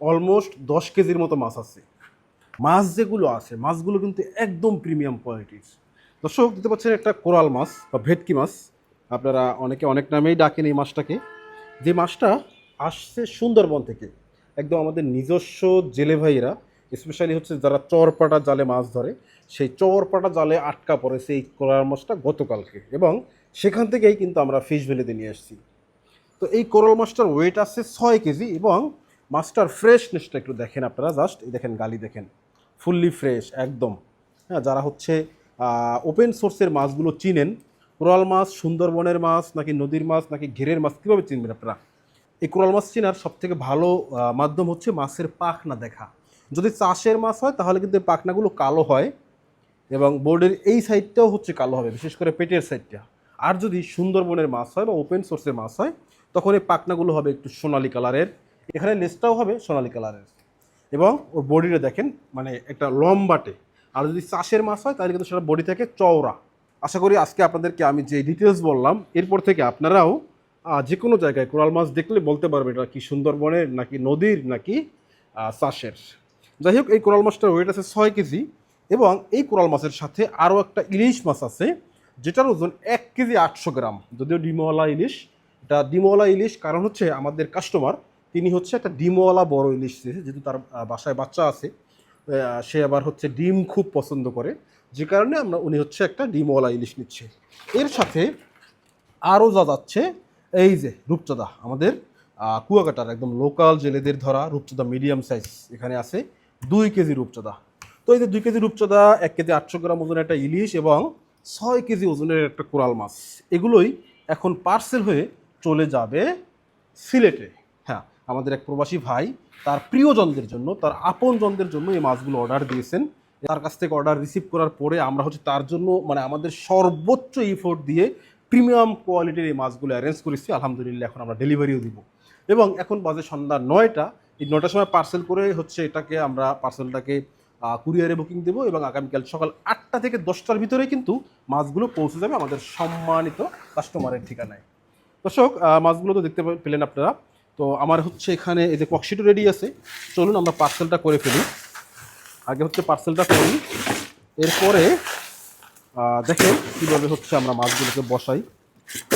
Almost দশ কেজির মতো মাছ আছে। মাছ যেগুলো আছে, মাছগুলো কিন্তু একদম প্রিমিয়াম কোয়ালিটির দর্শক দিতে পাচ্ছেন একটা কোরাল মাছ বা ভেটকি মাছ। আপনারা অনেকে অনেক নামেই ডাকেন এই মাছটাকে। যে মাছটা আসছে সুন্দরবন থেকে। একদম আমাদের নিজস্ব জেলে ভাইয়েরা স্পেশালি হচ্ছে যারা চরপাটা জালে মাছ ধরে, সেই চরপাটা জালে আটকা পড়ে সেই কোরাল মাছটা গতকালকে। এবং সেখান থেকেই কিন্তু আমরা ফিশ ভ্যালিতে নিয়ে আসছি তো এই কোরাল মাছটার ওয়েট আছে ছয় কেজি এবং মাছটার ফ্রেশনেসটা একটু দেখেন আপনারা, জাস্ট এই দেখেন গালি দেখেন, ফুললি ফ্রেশ, একদম। হ্যাঁ যারা হচ্ছে ওপেন সোর্সের মাছগুলো চিনেন, কোরাল মাছ, সুন্দরবনের মাছ, নাকি নদীর মাছ, নাকি ঘেরের মাছ, কীভাবে চিনবেন আপনারা? এই কোরাল মাছ চেনার সবথেকে ভালো মাধ্যম হচ্ছে মাছের পাখনা দেখা। যদি চাষের মাছ হয়, তাহলে কিন্তু পাখনাগুলো কালো হয় এবং বোর্ডের এই সাইডটাও হচ্ছে কালো হবে, বিশেষ করে পেটের সাইডটা। আর যদি সুন্দরবনের মাছ হয় বা ওপেন সোর্সের মাছ হয়, তখন এই পাখনাগুলো হবে একটু সোনালি কালারের এখানে লেজটাও হবে সোনালি কালারের। এবং ওর বডিটা দেখেন মানে একটা লম্বাটে। আর যদি চাষের মাছ হয়, তাহলে কিন্তু সেটা বডি থেকে চওড়া। আশা করি আজকে আপনাদেরকে আমি যে ডিটেলস বললাম, এরপর থেকে আপনারাও যে কোনো জায়গায় কোরাল মাছ দেখলে বলতে পারবে এটা কি সুন্দরবনের নাকি নদীর নাকি চাষের। যাই হোক, এই কোরাল মাছটার ওয়েট আছে ছয় কেজি এবং এই কোরাল মাছের সাথে আরও একটা ইলিশ মাছ আছে, যেটার ওজন এক কেজি আটশো গ্রাম। যদিও ডিমওয়ালা ইলিশ, এটা ডিমওয়ালা ইলিশ, কারণ হচ্ছে আমাদের কাস্টমার তিনি হচ্ছে একটা ডিমওয়ালা বড় ইলিশ চেয়েছে যেহেতু তার বাসায় বাচ্চা আছে সে আবার হচ্ছে ডিম খুব পছন্দ করে, যে কারণে আমরা, উনি হচ্ছে একটা ডিমওয়ালা ইলিশ নিচ্ছে। এর সাথে আরও যা যাচ্ছে, এই যে রূপচাঁদা, আমাদের কুয়াকাটার একদম লোকাল জেলেদের ধরা রূপচাঁদা মিডিয়াম সাইজ এখানে আছে, দুই কেজি রূপচাঁদা। তো এই যে দুই কেজি রূপচাঁদা, এক কেজি আটশো গ্রাম ওজনের একটা ইলিশ এবং ছয় কেজি ওজনের একটা কোরাল মাছ, এগুলোই এখন পার্সেল হয়ে চলে যাবে সিলেটে। আমাদের এক প্রবাসী ভাই তার প্রিয়জনদের জন্য, তার আপনজনদের জন্য এই মাছগুলো অর্ডার দিয়েছেন। তার কাছ থেকে অর্ডার রিসিভ করার পরে আমরা হচ্ছে তার জন্য মানে আমাদের সর্বোচ্চ ইফোর্ট দিয়ে প্রিমিয়াম কোয়ালিটির এই মাছগুলো অ্যারেঞ্জ করেছি। আলহামদুলিল্লাহ, এখন আমরা ডেলিভারিও দিব। এবং এখন বাজে সন্ধ্যা নয়টা, এই নয়টার সময় পার্সেল করে হচ্ছে এটাকে আমরা পার্সেলটাকে কুরিয়ারে বুকিং দেবো এবং আগামীকাল সকাল আটটা থেকে দশটার ভিতরে কিন্তু মাছগুলো পৌঁছে যাবে আমাদের সম্মানিত কাস্টমারের ঠিকানায়। দর্শক মাছগুলো তো দেখতে পেলেন আপনারা। তো আমার হচ্ছে এখানে এই যে ককশিটও রেডি আছে, চলুন আমরা পার্সেলটা করে ফেলি। আগে হচ্ছে পার্সেলটা করি এরপরে দেখেন কীভাবে হচ্ছে আমরা মাছগুলোকে বসাই।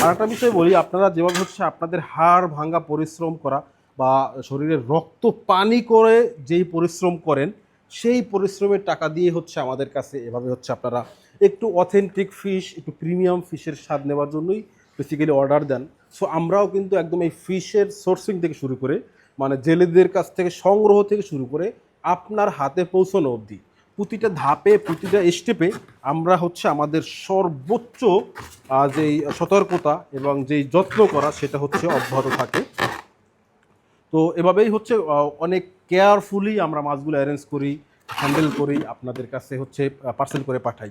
আর একটা বিষয় বলি, আপনারা যেভাবে হচ্ছে আপনাদের হাড় ভাঙা পরিশ্রম করা বা শরীরের রক্ত পানি করে যেই পরিশ্রম করেন, সেই পরিশ্রমের টাকা দিয়ে হচ্ছে আমাদের কাছে এভাবে হচ্ছে আপনারা একটু অথেন্টিক ফিশ একটু প্রিমিয়াম ফিশের স্বাদ নেওয়ার জন্যই বেসিক্যালি অর্ডার দেন। সো আমরাও কিন্তু একদম এই ফিশের সোর্সিং থেকে শুরু করে মানে জেলেদের কাছ থেকে সংগ্রহ থেকে শুরু করে আপনার হাতে পৌঁছানো অবধি, প্রতিটা ধাপে, প্রতিটা স্টেপে আমরা হচ্ছে আমাদের সর্বোচ্চ যেই সতর্কতা এবং যেই যত্ন করা সেটা হচ্ছে অব্যাহত থাকে। তো এভাবেই হচ্ছে অনেক কেয়ারফুলি আমরা মাছগুলো অ্যারেঞ্জ করি হ্যান্ডেল করি, আপনাদের কাছে হচ্ছে পার্সেল করে পাঠাই।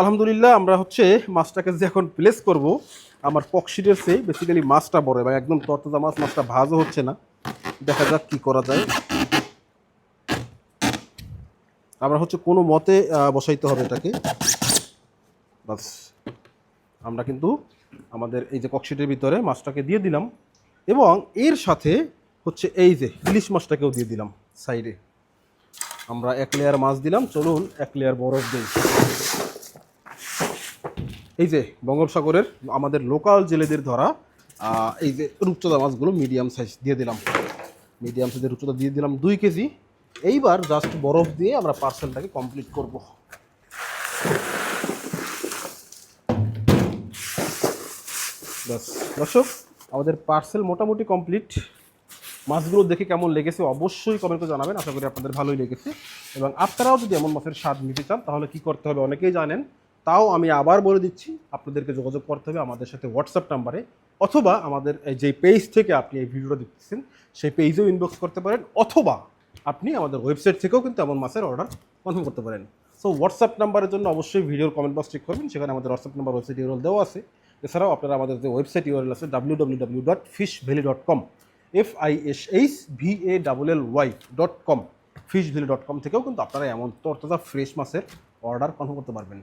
আলহামদুলিল্লাহ আমরা হচ্ছে মাছটাকে যে এখন প্লেস করব আমার পকশিটের চেয়ে বেসিক্যালি মাছটা বড় এবং একদম তরতাজা মাছ, মাছটা ভাজও হচ্ছে না। দেখা যাক কি করা যায়। আমরা হচ্ছে কোনো মতে বসাইতে হবে এটাকে। বাস। আমরা কিন্তু আমাদের এই যে ককশিটের ভিতরে মাছটাকে দিয়ে দিলাম এবং এর সাথে হচ্ছে এই যে ইলিশ মাছটাকেও দিয়ে দিলাম সাইডে। আমরা এক লেয়ার মাছ দিলাম, চলুন এক লেয়ার বরফ দিই। এই যে বঙ্গোপসাগরের আমাদের লোকাল জেলেদের ধরা এই যে রূপচাঁদা মাছগুলো মিডিয়াম সাইজ দিয়ে দিলাম। মিডিয়াম সাইজের রূপচাঁদা দিয়ে দিলাম দুই কেজি। এইবার জাস্ট বরফ দিয়ে আমরা পার্সেলটাকে কমপ্লিট করব। ব্যাস। দর্শক, আমাদের পার্সেল মোটামুটি কমপ্লিট মাছগুলো দেখে কেমন লেগেছে অবশ্যই কমেন্টে জানাবেন। আশা করি আপনাদের ভালোই লেগেছে। এবং আপনারাও যদি এমন মাছের স্বাদ নিতে চান, তাহলে কি করতে হবে? অনেকেই জানেন তাও আমি আবার বলে দিচ্ছি, আপনাদেরকে যোগাযোগ করতে হবে আমাদের সাথে হোয়াটসঅ্যাপ নাম্বারে অথবা আমাদের এই যে পেজ থেকে আপনি এই ভিডিওটা দেখতেছেন, সেই পেজেও ইনবক্স করতে পারেন, অথবা আপনি আমাদের ওয়েবসাইট থেকেও কিন্তু এমন মাছের অর্ডার কনফার্ম করতে পারেন। সো হোয়াটসঅ্যাপ নাম্বারের জন্য অবশ্যই ভিডিওর কমেন্ট বক্স চেক করবেন, সেখানে আমাদের হোয়াটসঅ্যাপ নাম্বার ওয়েবসাইট ইউরল দেওয়া আছে। এছাড়াও আপনারা আমাদের যে ওয়েবসাইট ইউরল আছে W W W dot fish valley dot com F I S H V A double L Y dot com fish valley dot com থেকেও কিন্তু আপনারা এমন তরতাজা ফ্রেশ মাছের অর্ডার কনফার্ম করতে পারবেন।